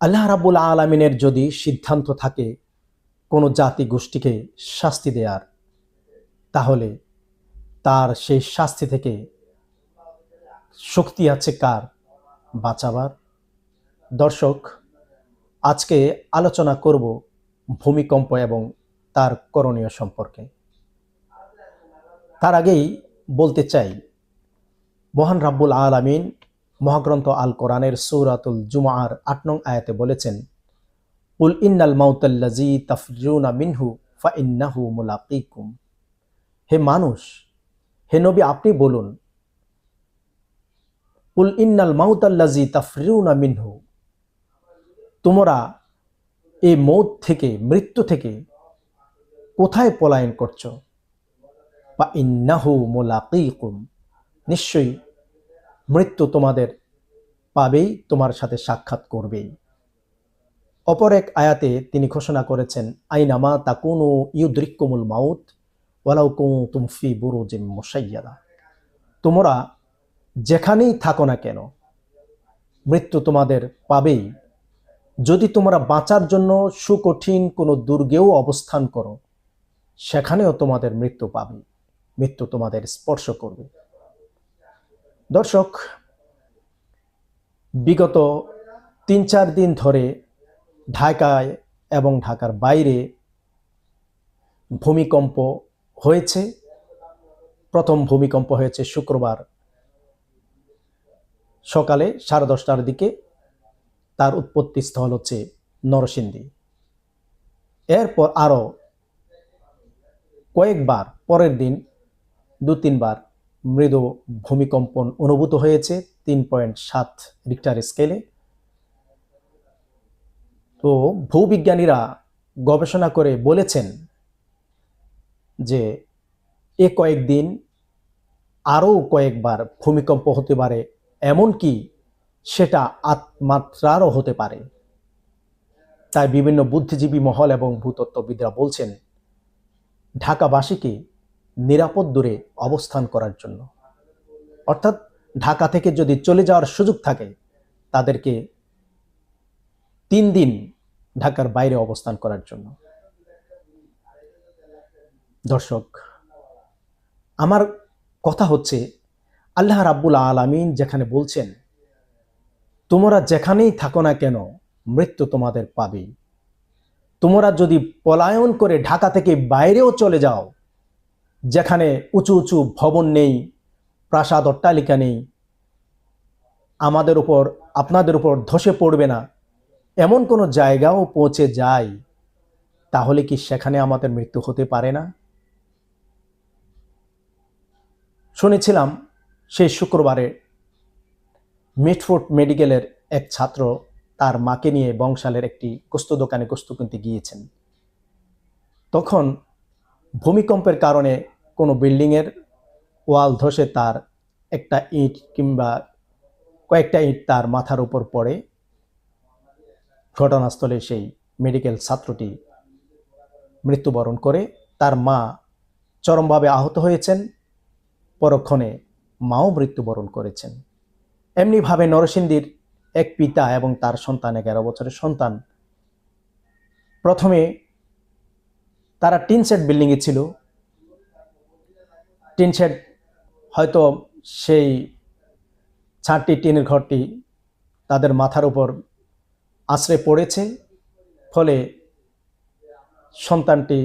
আল্লাহ রাবুল আলমিনের যদি সিদ্ধান্ত থাকে কোনো জাতি গোষ্ঠীকে শাস্তি দেওয়ার তাহলে তার সেই শাস্তি থেকে শক্তি আছে কার? বাঁচাবার। দর্শক, আজকে আলোচনা করব ভূমিকম্প এবং তার করণীয় সম্পর্কে। তার আগেই বলতে চাই, মহান রাব্বুল আলামিন মহাগ্রন্থ আল কোরআনের সৌরাতুল জুমার আট নং আয়াতে বলেছেন, উল ইন্নাল মাউতাল্লাজি তাফরুনা মিনহু ফা ইন্নাহু মুলাকিকুম। হে মানুষ, হে নবী, আপনি বলুন, উল ইন্নাল মাউতাল্লাজি তাফরুনা মিনহু। তোমরা এই মৌত থেকে, মৃত্যু থেকে কোথায় পলায়ন করছ? বা ইন্নাহু মুলাকিকুম। নিশ্চয়ই মৃত্যু তোমাদের পাবেই, তোমার সাথে সাক্ষাৎ করবেই। অপর এক আয়াতে তিনি ঘোষণা করেছেন আইনামা তাকুনু ইউদ্রিক্কুমুল মাউত, ওয়ালাউ কুনতুম ফি বুরুজিম মুশাইয়াদা। তোমরা যেখানেই থাকো না কেন, মৃত্যু তোমাদের পাবেই। যদি তোমরা বাঁচার জন্য সুকঠিন কোনো দুর্গেও অবস্থান করো, সেখানেও তোমাদের মৃত্যু পাবে। মৃত্যু তোমাদের স্পর্শ করবে। দর্শক, বিগত তিন চার দিন ধরে ঢাকায় এবং ঢাকার বাইরে ভূমিকম্প হয়েছে। প্রথম ভূমিকম্প হয়েছে শুক্রবার সকালে সাড়ে দশটার দিকে। তার উৎপত্তি স্থল হচ্ছে নরসিংদী। এরপর আরও কয়েকবার, পরের দিন দু তিনবার মৃদু ভূমিকম্পন অনুভূত হয়েছে তিন পয়েন্ট সাত রিক্টার স্কেলে তো ভূবিজ্ঞানীরা গবেষণা করে বলেছেন যে এ কয়েকদিন আরও কয়েকবার ভূমিকম্প হতে পারে, এমনকি সেটা আত্মাত্রারও হতে পারে। তাই বিভিন্ন বুদ্ধিজীবী মহল এবং ভূতত্ত্ববিদরা বলছেন, ঢাকাবাসীকে নিরাপদ দূরে অবস্থান করার জন্য। অর্থাৎ ঢাকা থেকে যদি চলে যাওয়ার সুযোগ থাকে, তাদেরকে তিন দিন ঢাকার বাইরে অবস্থান করার জন্য। দর্শক, আমার কথা হচ্ছে, আল্লাহ রাব্বুল আলামিন যেখানে বলছেন, তোমরা যেখানেই থাকো না কেন, মৃত্যু তোমাদের পাবেই। তোমরা যদি পলায়ন করে ঢাকা থেকে বাইরেও চলে যাও যেখানে উঁচু উঁচু ভবন নেই, প্রাসাদ অট্টালিকা নেই, আমাদের উপর, আপনাদের উপর ধসে পড়বে না। এমন কোনো জায়গাও পৌঁছে যায়, তাহলে কি সেখানে আমাদের মৃত্যু হতে পারে না? শুনেছিলাম সেই শুক্রবারে মিটফোর্ট মেডিকেলের এক ছাত্র তার মাকে নিয়ে বংশালের একটি গোস্ত দোকানে গোস্ত কিনতে গিয়েছেন। তখন ভূমিকম্পের কারণে কোনো বিল্ডিংয়ের ওয়াল ধসে তার একটা ইট কিংবা কয়েকটা ইট তার মাথার উপর পড়ে। ঘটনাস্থলে সেই মেডিকেল ছাত্রটি মৃত্যুবরণ করে। তার মা চরমভাবে আহত হয়েছেন, পরক্ষণে মাও মৃত্যুবরণ করেছেন। এমনিভাবে নরসিংদীর এক পিতা এবং তার সন্তান এগারো বছরের সন্তান। প্রথমে তারা টিন সেট বিল্ডিংয়ে ছিল। টিন শেড হয়তো সেই ছাদটি টিনের ঘরটি তাদের মাথার উপর আশ্রে পড়েছে, ফলে সন্তানটি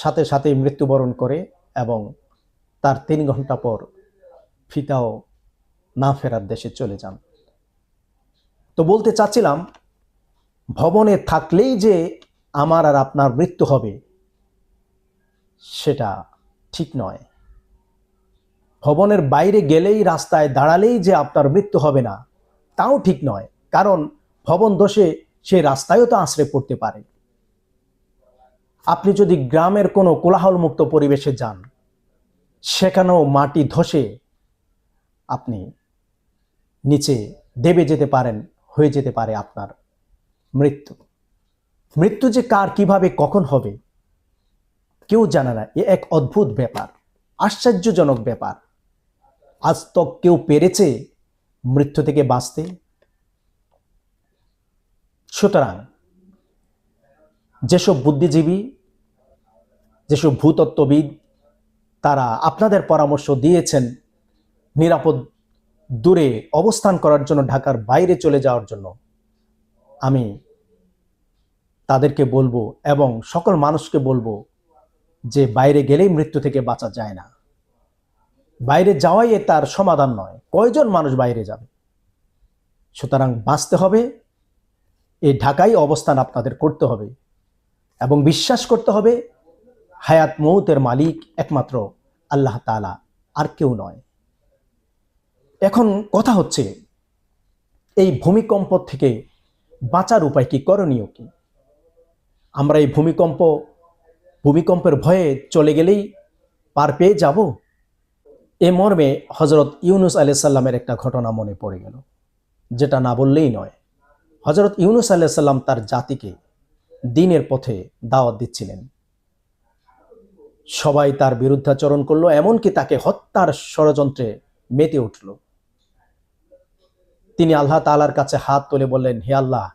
সাথে সাথেই মৃত্যুবরণ করে এবং তার তিন ঘণ্টা পর ফিতাও না ফেরার দেশে চলে যান। তো বলতে চাচ্ছিলাম, ভবনে থাকলেই যে আমার আর আপনার মৃত্যু হবে সেটা ঠিক নয়। ভবনের বাইরে গেলেই, রাস্তায় দাঁড়ালেই যে আপনার মৃত্যু হবে না, তাও ঠিক নয়। কারণ ভবন দোষে সে রাস্তায়ও তো আশ্রে পড়তে পারে। আপনি যদি গ্রামের কোনো কোলাহলমুক্ত পরিবেশে যান, সেখানেও মাটি ধসে আপনি নিচে দেবে যেতে পারেন, হয়ে যেতে পারে আপনার মৃত্যু। মৃত্যু যে কার, কীভাবে, কখন হবে জানে না, এ এক অদ্ভুত ব্যাপার, আশ্চর্যজনক ব্যাপার। আজ তক কেউ পেরেছে মৃত্যু থেকে বাঁচতে? সুতরাং যেসব বুদ্ধিজীবী, যেসব ভূতত্ত্ববিদ, তারা আপনাদের পরামর্শ দিয়েছেন নিরাপদ দূরে অবস্থান করার জন্য, ঢাকার বাইরে চলে যাওয়ার জন্য, আমি তাদেরকে বলব এবং সকল মানুষকে বলব যে বাইরে গেলেই মৃত্যু থেকে বাঁচা যায় না। বাইরে যাওয়াই তার সমাধান নয়। কয়জন মানুষ বাইরে যাবে? সুতরাং বাঁচতে হবে এই ঢাকাই অবস্থান আপনাদের করতে হবে এবং বিশ্বাস করতে হবে, হায়াত মৌতের মালিক একমাত্র আল্লাহ তালা আর কেউ নয়। এখন কথা হচ্ছে, এই ভূমিকম্প থেকে বাঁচার উপায় কি? করণীয় কি? আমরা এই ভূমিকম্প ভূমিকম্পের ভয়ে চলে গেলেই পার পেয়ে যাব? এ মর্মে হজরত ইউনুস আলাইসাল্লামের একটা ঘটনা মনে পড়ে গেল, যেটা না বললেই নয়। হজরত ইউনুস আলাইসাল্লাম তার জাতিকে দিনের পথে দাওয়াত দিচ্ছিলেন। সবাই তার বিরুদ্ধাচরণ করল, এমনকি তাকে হত্যার ষড়যন্ত্রে মেতে উঠল। তিনি আল্লাহ তালার কাছে হাত তুলে বললেন, হে আল্লাহ,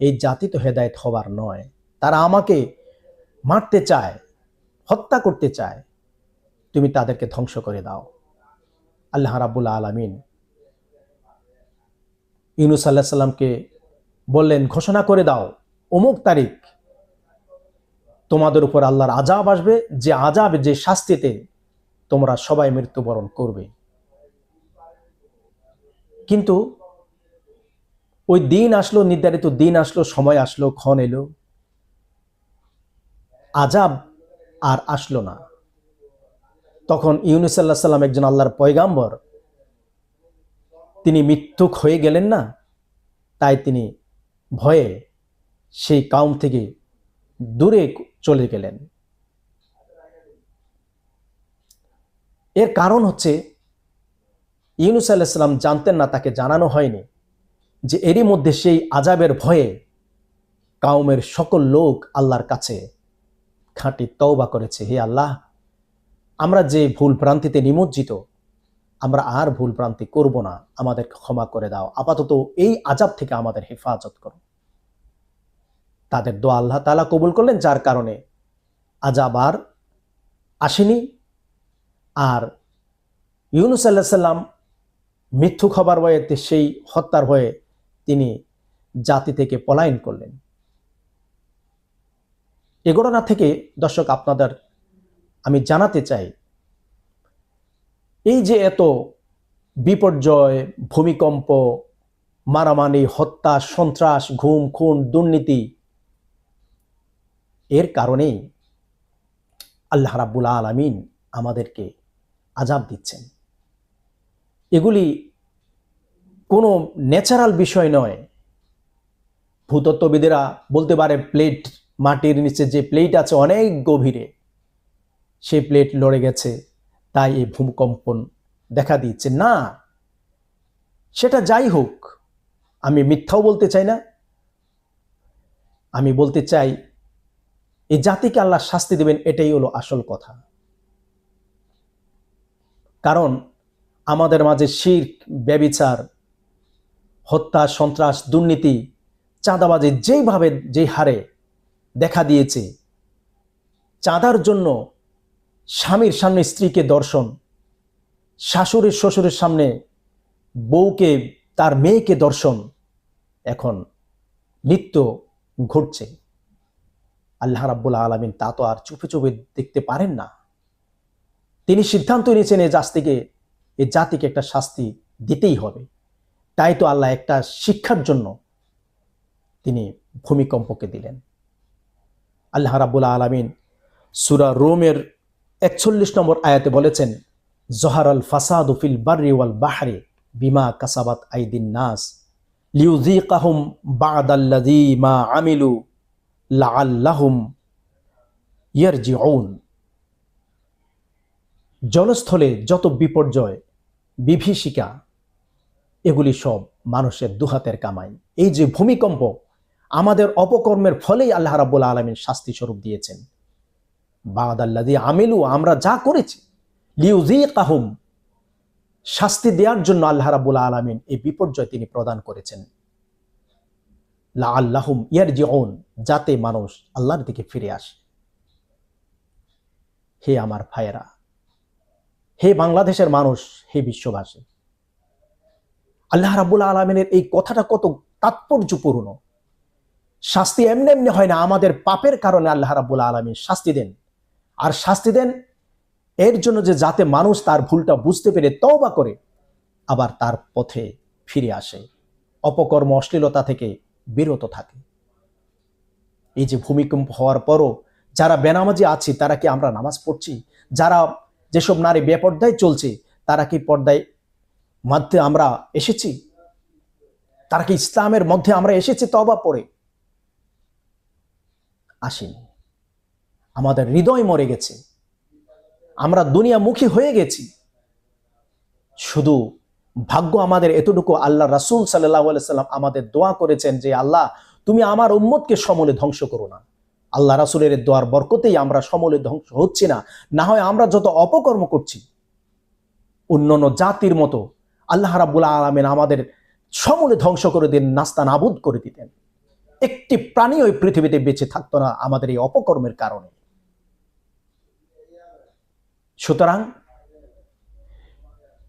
এই জাতি তো হেদায়ত হবার নয়। তারা আমাকে মারতে চায়, হত্যা করতে চায়, তুমি তাদেরকে ধ্বংস করে দাও। আল্লাহ রাবুল্লাহ আলমিন ইউনুস আল্লাহ সাল্লামকে বললেন, ঘোষণা করে দাও, অমুক তারিখ তোমাদের উপর আল্লাহর আজাব আসবে, যে আজাব যে শাস্তিতে তোমরা সবাই মৃত্যুবরণ করবে। কিন্তু ওই দিন আসলো, নির্ধারিত দিন আসলো, সময় আসলো, ক্ষণ এলো। আজাব আর আসলো না। তখন ইউনুস আল্লাহ সাল্লাম একজন আল্লাহর পয়গাম্বর। তিনি মৃত্যুক হয়ে গেলেন না, তাই তিনি ভয়ে সেই কাউম থেকে দূরে চলে গেলেন। এর কারণ হচ্ছে, ইউনুস আলাইসাল্লাম জানতেন না, তাকে জানানো হয়নি যে এরই মধ্যে সেই আজাবের ভয়ে কাউমের সকল লোক আল্লাহর কাছে খাঁটি তওবা করেছে, হে আল্লাহ, আমরা যে ভুল ভ্রান্তিতে নিমজ্জিত, আমরা আর ভুল ভ্রান্তি করব না আমাদের ক্ষমা করে দাও। আপাতত এই আজাব থেকে আমাদের হেফাজত করো। তাদের দোয়া আল্লাহ তালা কবুল করলেন, যার কারণে আজাব আর আসেনি। আর ইউনুস আল্লাহ সাল্লাম মিথ্যু খবর বয়েতে সেই হত্যার হয়ে তিনি জাতি থেকে পলায়ন করলেন। এ ঘটনা থেকে, দর্শক, আপনাদের আমি জানাতে চাই, এই যে এত বিপর্যয়, ভূমিকম্প, মারামারি, হত্যা, সন্ত্রাস, ঘুম, খুন, দুর্নীতি, এর কারণেই আল্লাহ রাব্বুল আলমিন আমাদেরকে আজাব দিচ্ছেন। এগুলি কোনো ন্যাচারাল বিষয় নয়। ভূতত্ত্ববিদেরা বলতে পারে প্লেট মাটির নিচে যে প্লেট আছে অনেক গভীরে, সেই প্লেট লড়ে গেছে, তাই এই ভূমিকম্পন দেখা দিচ্ছে না, সেটা যাই হোক, আমি মিথ্যাও বলতে চাই না। আমি বলতে চাই, এই জাতিকে আল্লাহ শাস্তি দেবেন, এটাই হলো আসল কথা। কারণ আমাদের মাঝে শির ব্যবিচার, হত্যা, সন্ত্রাস, দুর্নীতি, চাঁদাবাজি যেইভাবে, যেই হারে দেখা দিয়েছে। চাঁদার জন্য স্বামীর সামনে স্ত্রীকে দর্শন, শাশুড়ির শ্বশুরের সামনে বউকে, তার মেয়েকে দর্শন, এখন নিত্য ঘটছে। আল্লাহ রাব্বুল আলমিন তা তো আর চুপে চুপে দেখতে পারেন না। তিনি সিদ্ধান্ত নিয়েছেন এই জাতিকে এই জাতিকে একটা শাস্তি দিতেই হবে। তাই তো আল্লাহ একটা শিক্ষার জন্য তিনি ভূমিকম্পকে দিলেন। আল্লাহ রাবুল আলমিন সুরা রোমের একচল্লিশ নম্বর আয়াতে বলেছেন জহার আল ফাসাদ ফিল বার্রি ওয়াল বাহারে বিমা কাসাবাত আইদিন নাস লিউজিকাহুম বাদাল্লাযী মা আমিলু লাআল্লাহুম ইয়ারজিউন। জলস্থলে যত বিপর্যয়, বিভীষিকা, এগুলি সব মানুষের দুহাতের কামাই। এই যে ভূমিকম্প আমাদের অপকর্মের ফলেই আল্লাহ রাব্বুল আলমিন শাস্তি স্বরূপ দিয়েছেন। বাদাল্লাদি আমিলু, আমরা যা করেছি লিউজি কাহুম শাস্তি দেওয়ার জন্য আল্লাহ রাবুল আলমিন এই বিপর্যয় তিনি প্রদান করেছেন। লা আল্লাহুম ইয়ার জীবন যাতে মানুষ আল্লাহর দিকে ফিরে আসে। হে আমার ভাইয়েরা, হে বাংলাদেশের মানুষ, হে বিশ্ববাসী, আল্লাহ রাবুল আলমিনের এই কথাটা কত তাৎপর্যপূর্ণ। শাস্তি এমনি এমনি হয় না, আমাদের পাপের কারণে আল্লাহ রাবুল আলমী শাস্তি দেন। আর শাস্তি দেন, এর জন্য যে যাতে মানুষ তার ভুলটা বুঝতে পেরে তওবা করে, আবার তার পথে ফিরে আসে। অপকর্ম, অশ্লীলতা থেকে বিরত থাকে। এই যে ভূমিকম্প হওয়ার পরও যারা বেনামাজি আছি, তারা কি আমরা নামাজ পড়ছি? যারা যেসব নারী বেপর্দায় চলছে, তারা কি পর্দায় মধ্যে আমরা এসেছি? তারা কি ইসলামের মধ্যে আমরা এসেছি তবা পড়ে? আসিনি। আমাদের হৃদয় মরে গেছে। আমরা দুনিয়ামুখী হয়ে গেছি। শুধু ভাগ্য আমাদের এতটুকু, আল্লাহ রাসুল সাল্লাহ সাল্লাম আমাদের দোয়া করেছেন যে, আল্লাহ, তুমি আমার উম্মতকে সমলে ধ্বংস করো না। আল্লাহ রাসুলের দোয়ার বরকতেই আমরা সমলে ধ্বংস হচ্ছি না। না হয় আমরা যত অপকর্ম করছি, অন্যান্য জাতির মতো আল্লাহ রাবুল আলমেন আমাদের সমলে ধ্বংস করে দিন, নাস্তা নাবুদ করে দিতেন। একটি প্রাণী ওই পৃথিবীতে বেঁচে থাকতো না আমাদের এই অপকর্মের কারণে। সুতরাং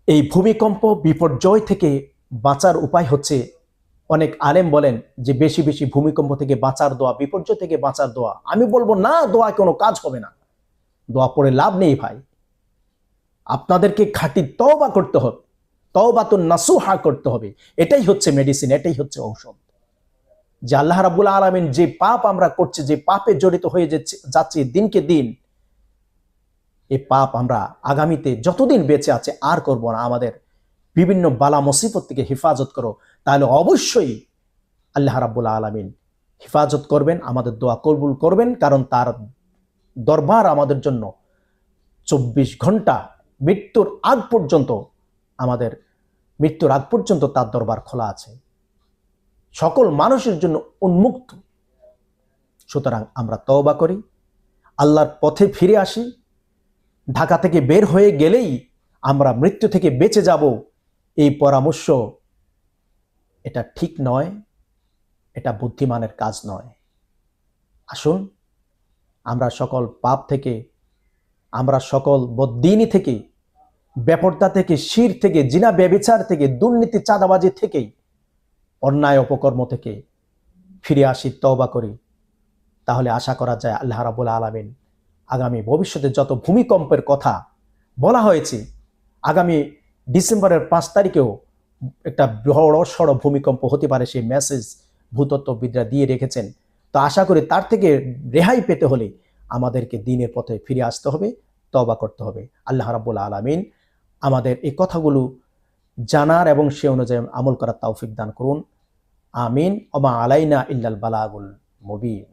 এই ভূমিকম্প বিপর্যয় থেকে বাঁচার উপায় হচ্ছে, অনেক আলেম বলেন যে বেশি বেশি ভূমিকম্প থেকে বাঁচার দোয়া, বিপর্যয় থেকে বাঁচার দোয়া। আমি বলব, না দোয়া কোনো কাজ হবে না। দোয়া পড়ে লাভ নেই ভাই। আপনাদেরকে খাঁটি তওবা করতে হবে তওবা তো নাসুহা করতে হবে। এটাই হচ্ছে মেডিসিন এটাই হচ্ছে ঔষধ। যে আল্লাহ রাবুল আলমিন যে পাপ আমরা করছি, যে পাপে জড়িত হয়ে যাচ্ছে দিনকে দিন, এ পাপ আমরা আগামীতে যতদিন বেঁচে আছে আর করব না। আমাদের বিভিন্ন বালা মুসিবত থেকে হেফাজত করো। তাহলে অবশ্যই আল্লাহ রাবুল আলমিন হেফাজত করবেন, আমাদের দোয়া কবুল করবেন, কারণ তার দরবার আমাদের জন্য চব্বিশ ঘণ্টা মৃত্যুর আগ পর্যন্ত, আমাদের মৃত্যুর আগ পর্যন্ত তার দরবার খোলা আছে। সকল মানুষের জন্য উন্মুক্ত। সুতরাং আমরা তওবা করি, আল্লাহর পথে ফিরে আসি, ঢাকা থেকে বের হয়ে গেলেই আমরা মৃত্যু থেকে বেঁচে যাব। এই পরামর্শ, এটা ঠিক নয়, এটা বুদ্ধিমানের কাজ নয়। আসুন, আমরা সকল পাপ থেকে, আমরা সকল বদ্দিনী থেকে ব্যাপারটা থেকে, শির থেকে, জিনা, ব্যবিচার থেকে, দুর্নীতি, চাঁদাবাজি থেকেই অন্যায় অপকর্ম থেকে ফিরে আসি, তওবা করি। তাহলে আশা করা যায় আল্লাহ রাবুল আলমিন আগামী ভবিষ্যতে যত ভূমিকম্পের কথা বলা হয়েছে, আগামী ডিসেম্বরের পাঁচ তারিখেও একটা বড় সড় ভূমিকম্প হতে পারে সেই মেসেজ ভূতত্ত্ববিদরা দিয়ে রেখেছেন। তো আশা করি তার থেকে রেহাই পেতে হলে আমাদেরকে দিনের পথে ফিরে আসতে হবে তবা করতে হবে। আল্লাহ রাবুল আলমিন আমাদের এই কথাগুলো জানার এবং সে অনুযায়ী আমল করার তাওফিক দান করুন। আমিন। ওমা আলাইনা ইল্লাল বালাগুল মুবিন।